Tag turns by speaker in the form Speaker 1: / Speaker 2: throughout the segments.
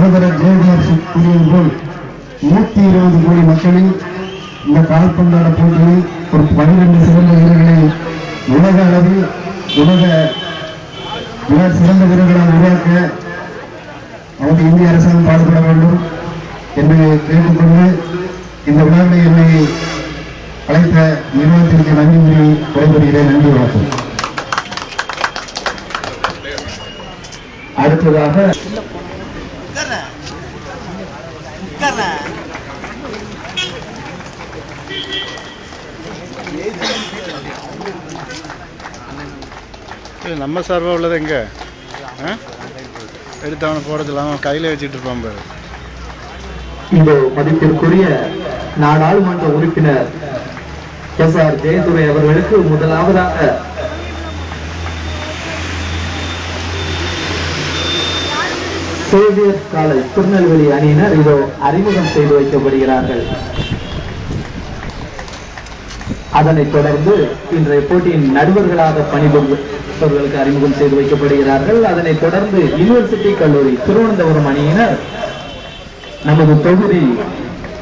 Speaker 1: சகோதரர் ஜெயகுமார் கூறியது போல் நூத்தி இருபது கோடி மக்களில் இந்த கால்பந்தாட போட்டியில் ஒரு பனிரெண்டு சிறந்த வீரர்களை உலக அளவில் உலக மிக சிறந்த வீரர்களால் உருவாக்க அவருக்கு இந்திய அரசாங்கம் பாடுபட வேண்டும் என்று கேட்டுக்கொண்டு இந்த விழாவினை என்னை அழைத்த நிறுவனத்திற்கு நன்றி கூறி விடைபெறுகிறேன். நன்றி வணக்கம். அடுத்ததாக
Speaker 2: உட்கார்றேன். உட்கார்றேன்.
Speaker 3: இது நம்ம சார்பாக உள்ளது எங்க? எடுத்து அவனை போடுறதில்ல அவன் கையில் வச்சுட்டு இருப்பான் பாரு
Speaker 4: இந்த மதிப்பிற்குரிய நாடாளுமன்ற உறுப்பினர் எஸ் ஆர் ஜெயதுரை அவர்களுக்கு முதலாவதாக சேவியர் காலேஜ் திருநெல்வேலி அணியினர் இதோ அறிமுகம் செய்து வைக்கப்படுகிறார்கள். அதனைத் தொடர்ந்து இன்றைய போட்டியின் நடுவர்களாக பணிபுரிபவர்களுக்கு அறிமுகம் செய்து வைக்கப்படுகிறார்கள். அதனைத் தொடர்ந்து யூனிவர்சிட்டி கல்லூரி திருவனந்தபுரம் அணியினர் நமது தொகுதி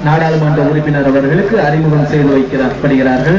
Speaker 4: நாடாளுமன்ற உறுப்பினர் அவர்களுக்கு அறிமுகம் செய்து வைக்கப்படுகிறார்கள்